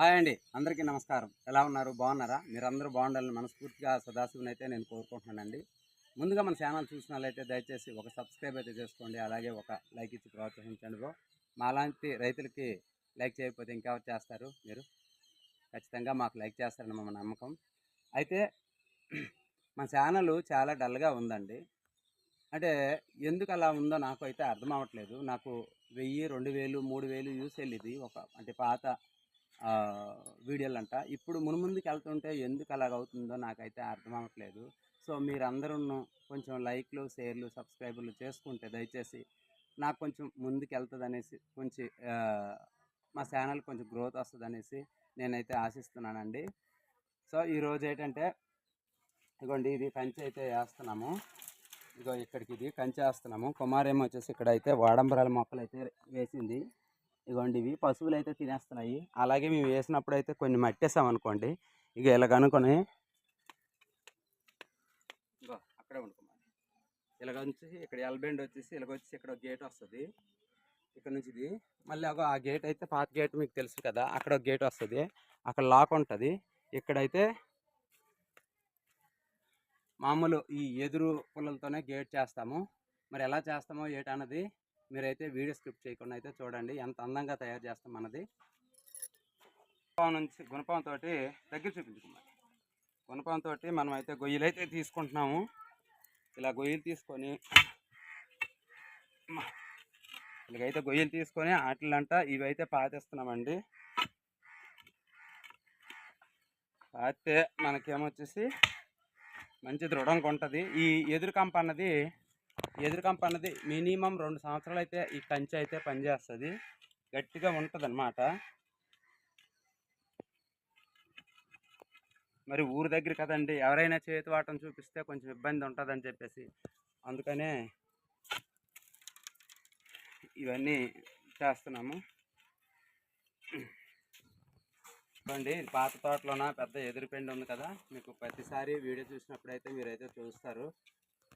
Hi అండి. అందరికీ నమస్కారం. ఎలా ఉన్నారు? బాగున్నారా? మీరందరూ బాగుండాలని మనస్ఫూర్తిగా సదాశివుని అయితే నేను కోరుకుంటున్నానండి. ముందుగా మన ఛానల్ చూసినట్లయితే దయచేసి ఒక సబ్స్క్రైబ్ అయితే చేసుకోండి. అలాగే ఒక లైక్ ఇచ్చి ప్రోత్సహించండి బ్రో. మాలాంటి రైతులకి లైక్ చేయకపోతే ఇంకెవరు చేస్తారు మీరు. ఖచ్చితంగా మాకు లైక్ చేస్తారని మా నమ్మకం. అయితే మన ఛానల్ చాలా డల్గా ఉందండి. అంటే ఎందుకు అలా ఉందో నాకు అయితే అర్థం అవ్వట్లేదు. నాకు వెయ్యి రెండు వేలు మూడు వేలు యూస్ వెళ్ళింది. ఒక అంటే పాత వీడియోలు అంట ఇప్పుడు మునుముందుకు వెళ్తుంటే ఎందుకు అలాగ అవుతుందో నాకైతే అర్థం అవ్వట్లేదు. సో మీరందరూ కొంచెం లైక్లు షేర్లు సబ్స్క్రైబర్లు చేసుకుంటే దయచేసి నాకు కొంచెం ముందుకు వెళ్తుంది అనేసి కొంచెం మా ఛానల్ కొంచెం గ్రోత్ వస్తుంది అనేసి నేనైతే ఆశిస్తున్నానండి. సో ఈరోజు ఏంటంటే ఇదిగోండి ఇది కంచె అయితే వేస్తున్నాము. ఇదిగో ఇక్కడికి ఇది కంచె వేస్తున్నాము. కుమారేమో వచ్చేసి ఇక్కడైతే వాడంబరాల మొక్కలు అయితే వేసింది. ఇదిగోండి ఇవి పశువులు అయితే తినేస్తున్నాయి. అలాగే మేము వేసినప్పుడు అయితే కొన్ని మట్టేసాం అనుకోండి ఇక ఇలాగ అనుకొని అక్కడే వండుకోమని. ఇలాగ నుంచి ఇక్కడ ఎల్బెండ్ వచ్చేసి ఇలాగ వచ్చి ఇక్కడ గేట్ వస్తుంది. ఇక్కడ నుంచి ఇది మళ్ళీ ఒక ఆ గేట్ అయితే పాత గేట్ మీకు తెలుసు కదా అక్కడ ఒక గేట్ వస్తుంది. అక్కడ లాక్ ఉంటుంది. ఇక్కడైతే మామూలు ఈ ఎదురు పుల్లలతోనే గేట్ చేస్తాము. మరి ఎలా చేస్తామో ఏటన్నది మీరైతే వీడియో స్క్రిప్ట్ చేయకుండా అయితే చూడండి. ఎంత అందంగా తయారు చేస్తాం మనది. గుణపం నుంచి గుణపంతో దగ్గర చూపించుకోమని గుణపంతో మనం అయితే గొయ్యలు అయితే తీసుకుంటున్నాము. ఇలా గొయ్యలు తీసుకొని ఇలాగైతే గొయ్యలు తీసుకొని ఆటలంట ఇవైతే పాతేస్తున్నామండి. పాతే మనకేమొచ్చేసి మంచి దృఢంగా ఉంటుంది. ఈ ఎదురుకంప అన్నది ఎదురు కంప అన్నది మినిమం రెండు సంవత్సరాలు అయితే ఈ కంచె అయితే పనిచేస్తుంది. గట్టిగా ఉంటుంది అన్నమాట మరి ఊరు దగ్గర కదండి ఎవరైనా చేతి వాటం చూపిస్తే కొంచెం ఇబ్బంది ఉంటుందని చెప్పేసి అందుకనే ఇవన్నీ చేస్తున్నాము. చూడండి పాత తోటలోన? పెద్ద ఎదురుపెండి ఉంది కదా. మీకు ప్రతిసారి వీడియో చూసినప్పుడు అయితే మీరైతే చూస్తారు.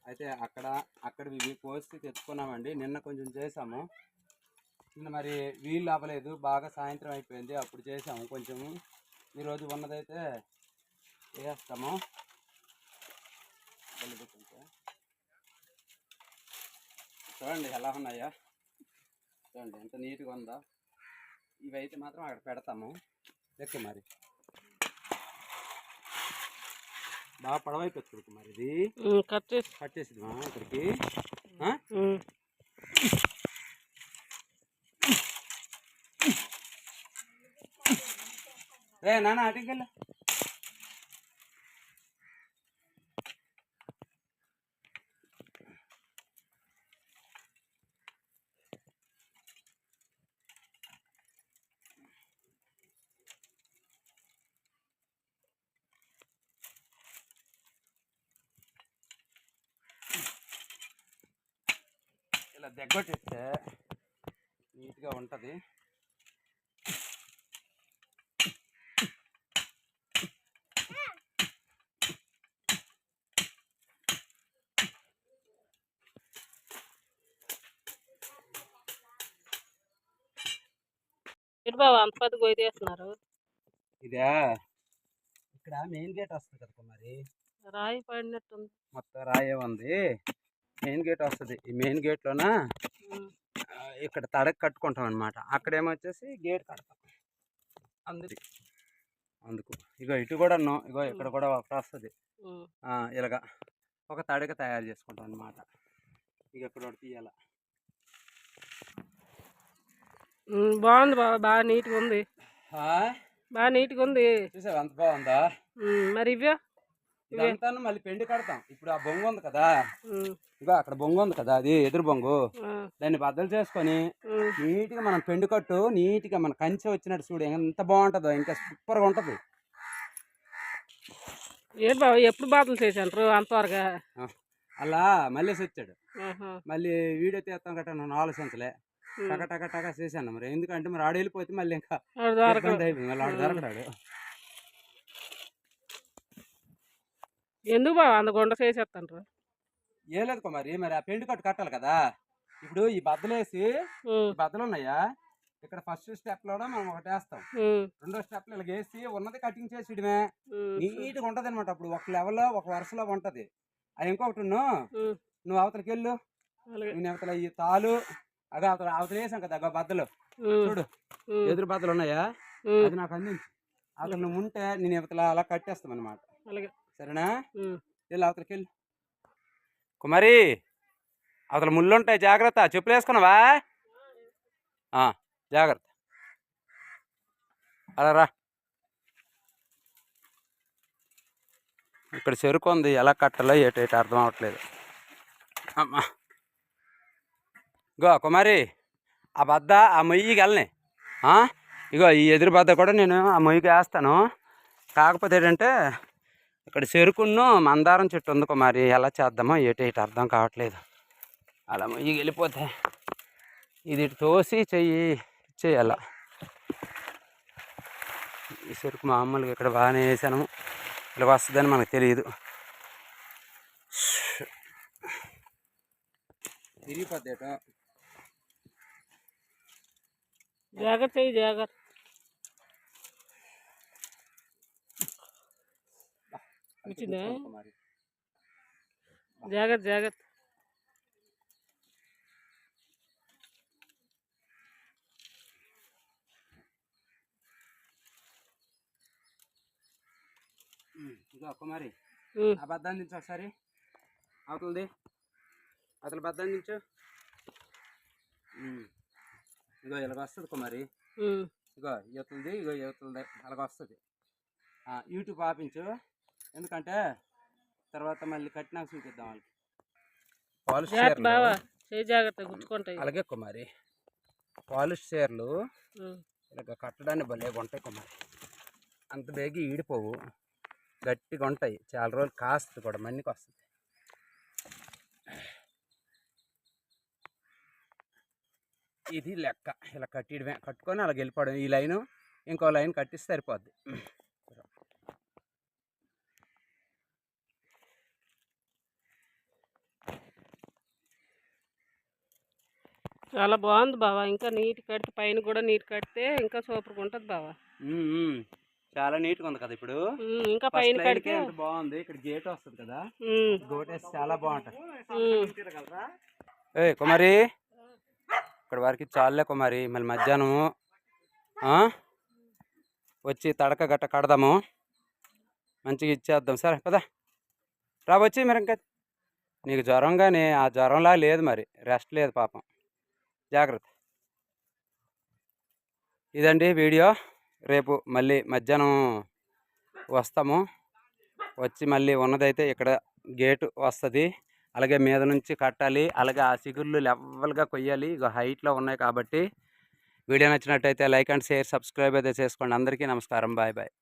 అయితే అక్కడ అక్కడ ఇవి కోసి తెచ్చుకున్నామండి. నిన్న కొంచెం చేసాము నిన్న మరి వీలు అవ్వలేదు. బాగా సాయంత్రం అయిపోయింది. అప్పుడు చేసాము కొంచెము. ఈరోజు ఉన్నదైతే వేస్తాము. చూడండి ఎలా ఉన్నాయా. చూడండి ఎంత నీట్గా ఉందా. ఇవైతే మాత్రం అక్కడ పెడతాము. లెక్క మరి. బాగా పొడవైపోతుంది మరి ఇది. కట్ చేసి. కట్ చేసిద్దామా ఇక్కడికి? రే నాన్న అటుకెళ్ళ. ఇలా దగ్గొట్టిస్తే నీట్గా ఉంటుంది. బాబు అంత పెద్ద గొయ్యి తీస్తున్నారు? ఇదే? ఇక్కడ మెయిన్ గేట్ వస్తుంది కదా మరి రాయి పడినట్టుంది. మొత్తం రాయే ఉంది. మెయిన్ గేట్ వస్తుంది. ఈ మెయిన్ గేట్లోన. ఇక్కడ తడక కట్టుకుంటాం అనమాట అక్కడేమో వచ్చేసి గేట్ కడతాం. అందుకు. అందుకు. ఇగో ఇటు కూడా ఇగో ఇక్కడ కూడా ఒకటి వస్తుంది. ఇలాగా ఒక తడక తయారు చేసుకుంటాం అనమాట ఇక ఇక్కడ ఒకటి తీయాల. బాగుంది బాబా బాగా నీట్గా ఉంది. బాగా నీట్గా ఉంది. చూసావా? ఎంత బాగుందా? మరి ఇవే ఇవే ఇదంతా మళ్ళీ పెండి కడతాం. ఇప్పుడు ఆ బొంగు ఉంది కదా. ఇగో అక్కడ బొంగు ఉంది కదా అది ఎదురు బొంగు. దాన్ని బద్దలు చేసుకొని. నీట్గా మనం పెండు కట్టు నీట్గా మన కంచె వచ్చినట్టు చూడు ఎంత బాగుంటుందో ఇంకా సూపర్గా ఉంటుంది. ఏంటి బాబు ఎప్పుడు బాధలు చేశాను అంతవరగా అలా మళ్ళీ వచ్చాడు. మళ్ళీ వీడియో తీస్తాం గట్రా నన్ను ఆలోచించలే. టక టక టక చేశాను మరి. ఎందుకంటే మరి ఆడు వెళ్ళిపోతే మళ్ళీ ఇంకా మళ్ళీ ఆడు. దొరకడాడు. ఎందుకు బాబు అంత గుండ చేసేస్తాను ఏ లేదు కుమారి మరి ఆ పెండు కట్టు కట్టాలి కదా. ఇప్పుడు ఈ బద్దలేసి ఈ బద్దలు ఉన్నాయా ఇక్కడ ఫస్ట్ స్టెప్లో మనం ఒకటి వేస్తాం. రెండో స్టెప్ ఇలా వేసి ఉన్నది కటింగ్ చేసిడమే. ఉమ్, నీట్గా ఉంటది అనమాట అప్పుడు ఒక లెవెల్లో ఒక వరుసలో ఉంటది. అది ఇంకొకటి నువ్వు అవతలకి వెళ్ళు. నేను అవతల ఈ తాలు అదే అవతల అవతల వేసాం కదా అగో బద్దలు. చూడు ఎదురు బద్దలు ఉన్నాయా అది నాకు అందించు. నువ్వు ఉంటే నేను అవతల అలా కట్టేస్తాం అనమాట అలాగే. సరేనా? వెళ్ళి అవతలకి వెళ్ళి కుమారి అవతల ముళ్ళు ఉంటాయి జాగ్రత్త. చెప్పులు వేసుకున్నావా జాగ్రత్త. అలా రా. ఇక్కడ చెరుకు ఉంది ఎలా కట్టాలో ఏటో ఏటో అర్థం అవ్వట్లేదు. అమ్మా. ఇగో కుమారి ఆ బద్ద ఆ మొయ్యికి వెళ్ళని? ఇగో ఈ ఎదురు బద్ద కూడా నేను ఆ మొయ్యికి వేస్తాను. కాకపోతే ఏంటంటే ఇక్కడ చెరుకును మందారం చెట్టు ఉంది కుమారి ఎలా చేద్దామో ఏటో ఇటు అర్థం కావట్లేదు. అలా మొయ్యి వెళ్ళిపోతే ఇది తోసి చెయ్యి చేయాల. ఈ చెరుకు మామూలుగా ఇక్కడ బాగానే వేసాను. ఇలా వస్తుందని మనకు తెలియదు. జాగ్రత్త జాగ్రత్త. వచ్చిందా? జాగ్రత్త జాగ్రత్త. కుమారి ఆ బద్దాన్ని దించు ఒకసారి. అవతలది అవతల బద్దాన్ని దించు. ఇగో ఇలాగ వస్తుంది కుమారి ఇగో యువతలది ఇగో యువతలది అలాగ వస్తుంది. యూట్యూబ్ ఆపించు. ఎందుకంటే తర్వాత మళ్ళీ కట్టినాక చూపిద్దాం వాళ్ళకి. పాలిష్ జాగ్రత్త చీరలు. బావా చెయ్యి జాగ్రత్త గుచ్చుకుంటాయి. అలాగే కుమారి. పాలిష్ చీరలు. ఇలాగ కట్టడానికి భలేగా ఉంటాయి కుమారి. అంత బేగి ఈడిపోవు. గట్టిగా ఉంటాయి. చాలా రోజులు కాస్తుంది కూడా మన్నికి వస్తుంది ఇది లెక్క. ఇలా కట్టిడమే కట్టుకొని అలా వెళ్ళిపోవడం. ఈ లైను ఇంకో లైన్ కట్టిస్తే సరిపోద్ది. చాలా బాగుంది బావా. ఇంకా నీట్ కడితే పైన కూడా నీట్ కడితే ఇంకా సూపర్గా ఉంటుంది బావా. చాలా నీట్గా ఉంది కదా ఇప్పుడు? ఇంకా పైన కడితే బాగుంది? ఇక్కడ గేట్ వస్తుంది కదా. గోటేసి చాలా బాగుంటుంది. ఏ కుమారి. ఇక్కడ వరకు చాలులే కుమారి. మళ్ళీ మధ్యాహ్నం? వచ్చి తడక గట్ట కడదాము. మంచిగా ఇచ్చేద్దాం. సరే పదా. రా వచ్చి మరి ఇంకా. నీకు జ్వరం కానీ ఆ జ్వరంలా లేదు మరి. రెస్ట్ లేదు పాపం. జాగ్రత్త. ఇదండి వీడియో. రేపు మళ్ళీ మధ్యాహ్నం వస్తాము. వచ్చి మళ్ళీ ఉన్నదైతే ఇక్కడ గేటు వస్తుంది. అలాగే మీద నుంచి కట్టాలి. అలాగే ఆ సిగుళ్ళు లెవెల్గా కొయ్యాలి. ఇక హైట్లో ఉన్నాయి కాబట్టి వీడియో నచ్చినట్టయితే లైక్ అండ్ షేర్ సబ్స్క్రైబ్ అయితే చేసుకోండి. అందరికీ నమస్కారం. Bye bye.